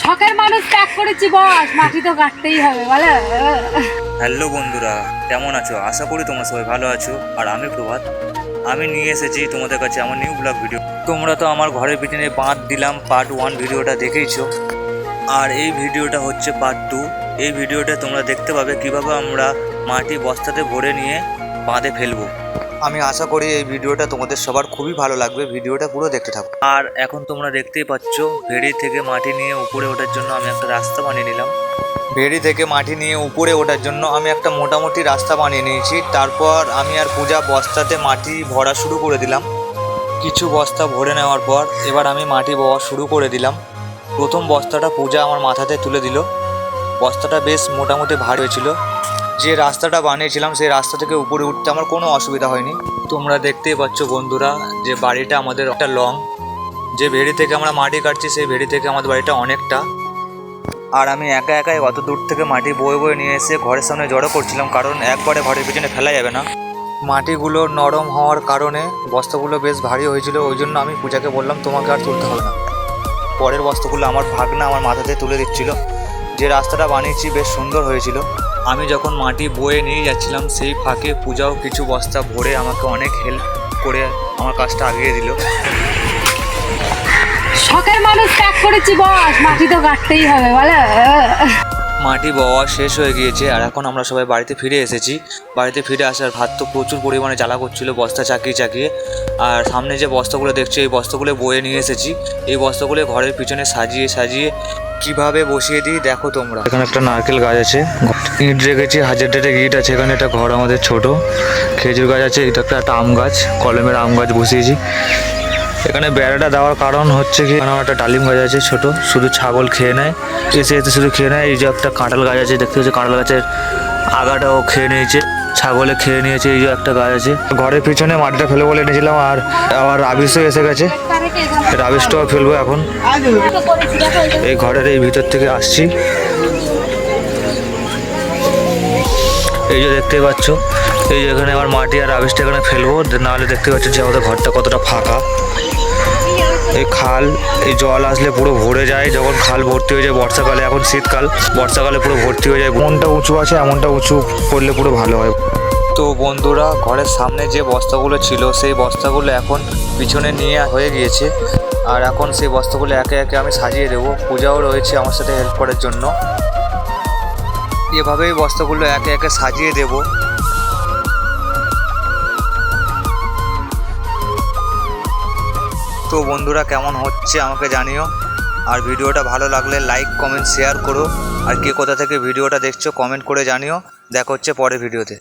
শখের মানুষ ত্যাগ করেছি, বস। মাটি তো কাটতেই হবে, বলো। হ্যালো বন্ধুরা, কেমন আছো? আশা করি তোমরা সবাই ভালো আছো। আর আমি প্রভাত। আমি নিয়ে এসেছি তোমাদের কাছে আমার নিউ ব্লগ ভিডিও তোমরা তো আমার ঘরের পিছনে বাঁধ দিলাম পার্ট ওয়ান ভিডিওটা দেখেইছো। আর এই ভিডিওটা হচ্ছে পার্ট টু এই ভিডিওটা তোমরা দেখতে পাবে কীভাবে আমরা মাটি বস্তাতে ভরে নিয়ে বাঁধে ফেলব। আমি আশা করি এই ভিডিওটা তোমাদের সবার খুবই ভালো লাগবে ভিডিওটা পুরো দেখতে থাকো। আর এখন তোমরা দেখতেই পাচ্ছ ভেড়ি থেকে মাটি নিয়ে উপরে ওঠার জন্য আমি একটা রাস্তা বানিয়ে নিলাম। ভেড়ি থেকে মাটি নিয়ে উপরে ওঠার জন্য আমি একটা মোটামুটি রাস্তা বানিয়ে নিয়েছি তারপর আমি আর পূজা বস্তাতে মাটি ভরা শুরু করে দিলাম। কিছু বস্তা ভরে নেওয়ার পর এবার আমি মাটি বওয়া শুরু করে দিলাম। প্রথম বস্তাটা পূজা আমার মাথাতে তুলে দিল। বস্তাটা বেশ মোটামুটি ভারী হয়েছিল। যে রাস্তাটা বানিয়েছিলাম, সেই রাস্তা থেকে উপরে উঠতে আমার কোনো অসুবিধা হয়নি। তোমরা দেখতেই পাচ্ছ বন্ধুরা যে বাড়িটা আমাদের একটা লং যে ভেড়ি থেকে আমরা মাটি কাটছি, সেই ভেড়ি থেকে আমাদের বাড়িটা অনেকটা। আর আমি একা একাই অত দূর থেকে মাটি বয়ে বয়ে নিয়ে এসে ঘরের সামনে জড়ো করছিলাম, কারণ একবারে ঘরের পিছনে ফেলা যাবে না। মাটিগুলো নরম হওয়ার কারণে বস্তাগুলো বেশ ভারী হয়েছিল, ওই জন্য আমি পূজাকে বললাম, তোমাকে আর তুলতে হবে না। পরের বস্তাগুলো আমার ভাগনা আমার মাথাতে তুলে দিচ্ছিল। যে রাস্তাটা বানিয়েছি, বেশ সুন্দর হয়েছিল। আমি যখন মাটি বয়ে নিয়ে যাচ্ছিলাম, সেই ফাঁকে পূজাও কিছু বস্তা ভরে আমাকে অনেক হেল্প করে আমার কাজটা আগিয়ে দিল। শখের মানুষ ত্যাগ করেছি, বস। মাটি তো কাটতেই হবে, বলো? মাটি বওয়া শেষ হয়ে গিয়েছে আর এখন আমরা সবাই বাড়িতে ফিরে এসেছি। বাড়িতে ফিরে আসার ভাত তো প্রচুর পরিমাণে জ্বালা করছিল, বস্তা চাকিয়ে চাকিয়ে। আর সামনে যে বস্তাগুলো দেখছ, এই বস্তাগুলো বয়ে নিয়ে এসেছি। এই বস্তাগুলো ঘরের পিছনে সাজিয়ে সাজিয়ে কীভাবে বসিয়ে দিই দেখো তোমরা। এখানে একটা নারকেল গাছ আছে, ইট রেখেছি, হাজার ডেটেক ইট আছে, এখানে একটা ঘর আমাদের ছোট। খেজুর গাছ আছে, এটা একটা আম গাছ, কলমের আম গাছ বসিয়েছি। এখানে বেড়াটা দেওয়ার কারণ হচ্ছে কি, এখানে একটা ডালিম গাছ আছে ছোট, শুধু ছাগল খেয়ে নেয়। এসে এসে শুধু খেয়ে নেয়, এই যে একটা কাঁঠাল গাছ আছে, দেখতে পাচ্ছি কাঁঠাল গাছের আগাটাও খেয়ে নিয়েছে, ছাগলে খেয়ে নিয়েছে, এই যে একটা গাছ আছে। ঘরের পিছনে মাটিটা ফেলে বলে এনেছিলাম, আর আবার রাবিশও এসে গেছে। রাবিশটাও ফেলব এখন। এই ঘরের এই ভিতর থেকে আসছি। এই যে দেখতে পাচ্ছ, এই যে এখানে আবার মাটি আর রাবিশটা এখানে ফেলব, নাহলে দেখতে পাচ্ছ যে আমাদের ঘরটা কতটা ফাঁকা। এই খাল, এই জল আসলে পুরো ভরে যায়, যখন খাল ভর্তি হয়ে যায় বর্ষাকালে, এখন শীতকাল, বর্ষাকালে পুরো ভর্তি হয়ে যায়। এমনটা উঁচু আছে, এমনটা উঁচু করলে পুরো ভালো হয়। তো বন্ধুরা, ঘরের সামনে যে বস্তাগুলো ছিল, সেই বস্তাগুলো এখন পিছনে নিয়ে হয়ে গিয়েছে। আর এখন সেই বস্তাগুলো একে একে আমি সাজিয়ে দেবো। পূজাও রয়েছে আমার সাথে হেল্প করার জন্য। এভাবেই বস্তাগুলো একে একে সাজিয়ে দেবো। তো বন্ধুরা কেমন হচ্ছে আমাকে জানিও। আর ভিডিওটা ভালো লাগলে লাইক কমেন্ট শেয়ার করো। আর কে কোথা থেকে ভিডিওটা দেখছ কমেন্ট করে জানিও। দেখা হচ্ছে পরে ভিডিওতে।